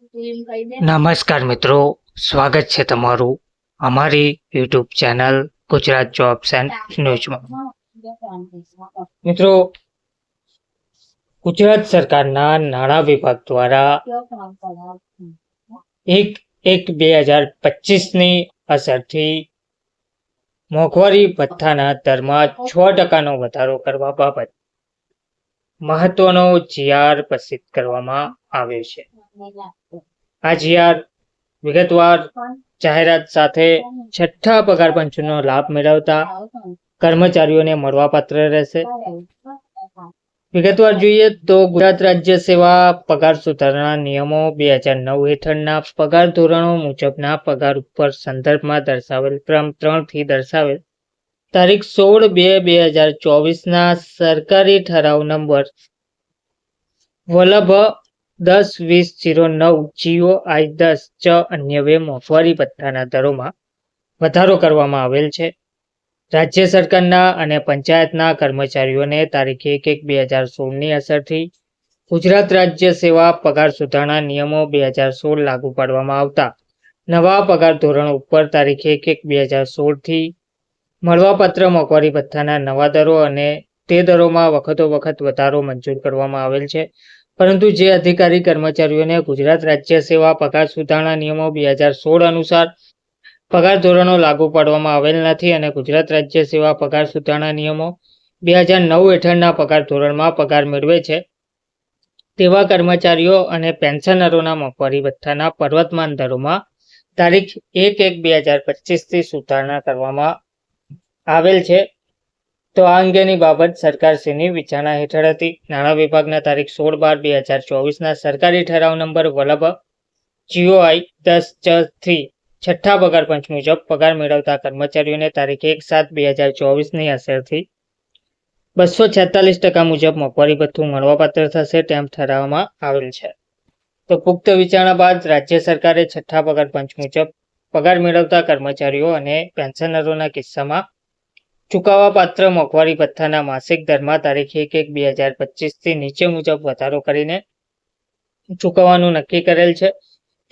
નમસ્કાર મિત્રો સ્વાગત છે તમારું અમારી YouTube channel Gujarat jobs and ન્યૂઝમાં મિત્રો ગુજરાત સરકારના નાણાં વિભાગ દ્વારા એક એક બે હજાર પચીસની અસરથી મોંઘવારી ભથ્થાના દરમાં છ ટકાનો વધારો કરવા બાબત મહત્વનો જીઆર પ્રસિદ્ધ કરવામાં આવ્યો છે. આ જીઆર વિગતવાર, જાહેરાત સાથે છઠ્ઠા પગાર પંચનો લાભ મેળવતા કર્મચારીઓને મળવાપાત્ર રહેશે. વિગતવાર જોઈએ તો ગુજરાત રાજ્ય સેવા પગાર સુધારણા નિયમો બે હજાર નવ હેઠળના પગાર ધોરણો મુજબના પગાર ઉપર સંદર્ભમાં દર્શાવેલ ક્રમ ત્રણથી દર્શાવેલ. તારીખ સોળ બે બે હજાર ચોવીસના સરકારી ઠરાવ નંબર વલ્લભ દસ, વીસ, જીરો, નવ, જીઓ, આઈ, દસ, ચ અન્ય બે મોંઘવારી ભથ્થાના દરોમાં વધારો કરવામાં આવેલ છે. રાજ્ય સરકારના અને પંચાયતના કર્મચારીઓને તારીખ એક એક બે હજાર સોળની અસરથી ગુજરાત રાજ્ય સેવા પગાર સુધારણા નિયમો બે હજાર સોળ લાગુ પાડવામાં આવતા નવા પગાર ધોરણ ઉપર તારીખ એક એક બે હજાર સોળથી મળવાપત્ર મોંઘવારી ભથ્થાના નવા દરો અને તે દરોમાં વખતો વખત વધારો મંજૂર કરવામાં આવેલ છે. પરંતુ જે અધિકારી કર્મચારીઓને ગુજરાત રાજ્ય સેવા પગાર સુધારણા નિયમો બે હજાર સોળ અનુસાર પગાર ધોરણો લાગુ પાડવામાં આવેલ નથી અને ગુજરાત રાજ્ય સેવા પગાર સુધારણા નિયમો બે હજાર નવ હેઠળના પગાર ધોરણમાં પગાર મેળવે છે. તેવા કર્મચારીઓ અને પેન્શનરોના મોંઘવારી ભથ્થાના પર્વતમાન દરોમાં તારીખ એક એક બે હજાર પચીસથી સુધારણા કરવામાં આવેલ છે. તો આ અંગેની બાબત સરકારશ્રીની વિચારણા હેઠળ હતી. નાણાં વિભાગના તારીખ સોળ બાર બે હજાર ચોવીસના સરકારી ઠરાવ નંબર વલભ જીઓઆઈ દસથી છઠ્ઠા પગાર પંચ મુજબ પગાર મેળવતા કર્મચારીઓને તારીખ એક સાત બે હજાર ચોવીસની અસરથી બસો છેતાલીસ ટકા મુજબ મોંઘવારી ભથ્થું મળવાપાત્ર થશે તેમ ઠરાવવામાં આવેલ છે. તો પુખ્ત વિચારણા બાદ રાજ્ય સરકારે છઠ્ઠા પગાર પંચ મુજબ પગાર મેળવતા કર્મચારીઓ અને પેન્શનરોના કિસ્સામાં ચૂકવવા પાત્ર મોંઘવારી ભથ્થાના માસિક દરમાં તારીખ એક એક બે હજાર પચીસથી નીચે મુજબ વધારો કરીને ચૂકવવાનું નક્કી કરેલ છે.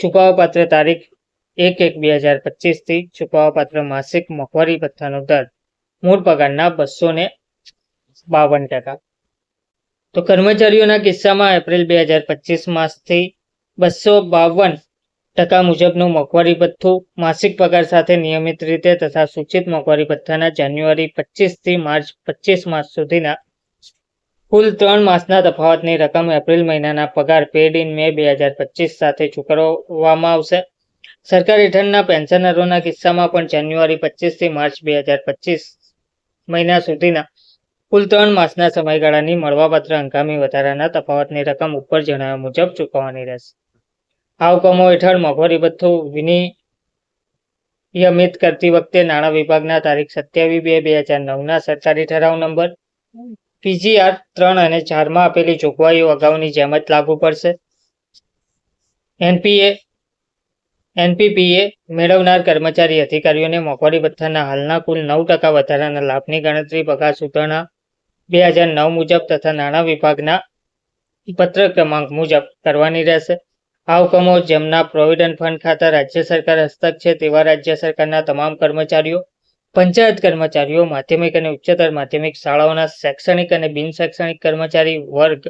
ચૂકવવા પાત્ર તારીખ એક એક બે હજાર પચીસથી ચૂકવવા પાત્ર માસિક મોંઘવારી ભથ્થાનો દર મૂળ પગારના બસો ને બાવન ટકા. તો કર્મચારીઓના કિસ્સામાં એપ્રિલ બે હજાર પચીસ માસથી બસો બાવન ટકા મુજબનું મોંઘવારી ભથ્થું માસિક પગાર સાથે નિયમિત રીતે તથા સૂચિત મોંઘવારી ભથ્થાના જાન્યુઆરી પચીસથી માર્ચ પચીસ માસ સુધીના કુલ ત્રણ માસના તફાવતની રકમ એપ્રિલ મહિનાના પગાર પેડ ઇન મે બે હજાર પચીસ સાથે ચૂકવવામાં આવશે. સરકાર હેઠળના પેન્શનરોના કિસ્સામાં પણ જાન્યુઆરી પચીસથી માર્ચ બે હજાર પચીસ મહિના સુધીના કુલ ત્રણ માસના સમયગાળાની મળવાપાત્ર હંગામી વધારાના તફાવતની રકમ ઉપર જણાવ્યા મુજબ ચૂકવવાની રહેશે. આ હુકમો હેઠળ મોંઘવારી ભથ્થું વિનિયમિત કરતી વખતે નાણાં વિભાગના તારીખ સત્યાવીસ બે બે હજાર નવના સરકારી ઠરાવ નંબર પીજીઆર ત્રણ અને ચારમાં આપેલી જોગવાઈઓ અગાઉની જેમ જ લાગુ પડશે. એનપીએ એનપીપીએ મેળવનાર કર્મચારી અધિકારીઓને મોંઘવારી ભથ્થાના હાલના કુલ નવ ટકા વધારાના લાભની ગણતરી પગાર સુધારણા બે હજાર નવ મુજબ તથા નાણાં વિભાગના પત્ર ક્રમાંક મુજબ કરવાની રહેશે. આ હુકમો જેમના પ્રોવિડન્ટ ફંડ ખાતા રાજ્ય સરકાર હસ્તક છે તેવા રાજ્ય સરકારના તમામ કર્મચારીઓ, પંચાયત કર્મચારીઓ, માધ્યમિક અને ઉચ્ચતર માધ્યમિક શાળાઓના શૈક્ષણિક અને બિન શૈક્ષણિક કર્મચારી વર્ગ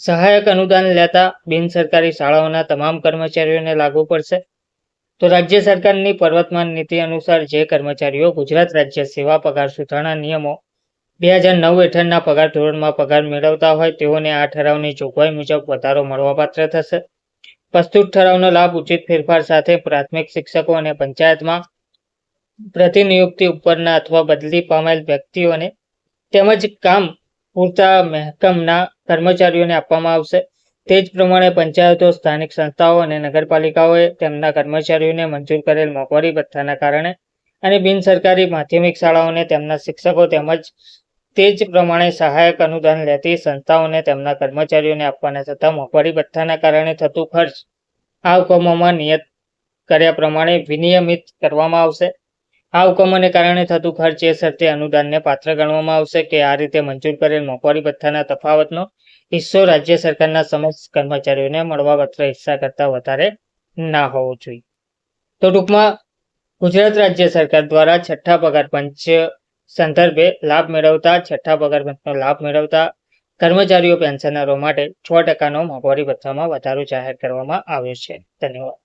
સહાયક અનુદાન લેતા બિન સરકારી શાળાઓના તમામ કર્મચારીઓને લાગુ પડશે. તો રાજ્ય સરકારની પર્વતમાન નીતિ અનુસાર જે કર્મચારીઓ ગુજરાત રાજ્ય સેવા પગાર સુધારણા નિયમો બે હજાર નવ હેઠળના પગાર ધોરણમાં પગાર મેળવતા હોય તેઓને આ ઠરાવની જોગવાઈ મુજબ વધારો મળવાપાત્ર થશે. પ્રસ્તુત ઠરાવનો લાભ, ઉચિત ફેરફાર સાથે પ્રાથમિક શિક્ષકો અને પંચાયતમાં પ્રતિનિયુક્તિ ઉપરના અથવા બદલી પામેલ વ્યક્તિઓને તેમજ કામ પૂરતા મહેકમના કર્મચારીઓને આપવામાં આવશે. તે જ પ્રમાણે પંચાયતો, સ્થાનિક સંસ્થાઓ અને નગરપાલિકાઓએ તેમના કર્મચારીઓને મંજૂર કરેલ મોંઘવારી ભથ્થાના કારણે અને બિન સરકારી માધ્યમિક શાળાઓને તેમના શિક્ષકો તેમજ તે જ પ્રમાણે સહાયક અનુદાન લેતી સંસ્થાઓને તેમના કર્મચારીઓને આપવાના થતા મોંઘવારી ભથ્થાના કારણે થતું ખર્ચ આ હુકમોમાં નિયત કર્યા પ્રમાણે વિનિયમિત કરવામાં આવશે. આ હુકમોને કારણે થતું ખર્ચ એ શરતે અનુદાનને પાત્ર ગણવામાં આવશે કે આ રીતે મંજૂર કરેલ મોંઘવારી ભથ્થાના તફાવતનો હિસ્સો રાજ્ય સરકારના સમસ્ત કર્મચારીઓને મળવાપાત્ર હિસ્સા કરતાં વધારે ના હોવો જોઈએ. તો ટૂંકમાં ગુજરાત રાજ્ય સરકાર દ્વારા છઠ્ઠા પગાર પંચ સંદર્ભે લાભ મેળવતા છઠ્ઠા પગાર પંચનો લાભ મેળવતા કર્મચારીઓ પેન્શનરો માટે છ ટકાનો મોંઘવારી ભથ્થામાં વધારો જાહેર કરવામાં આવ્યો છે. ધન્યવાદ.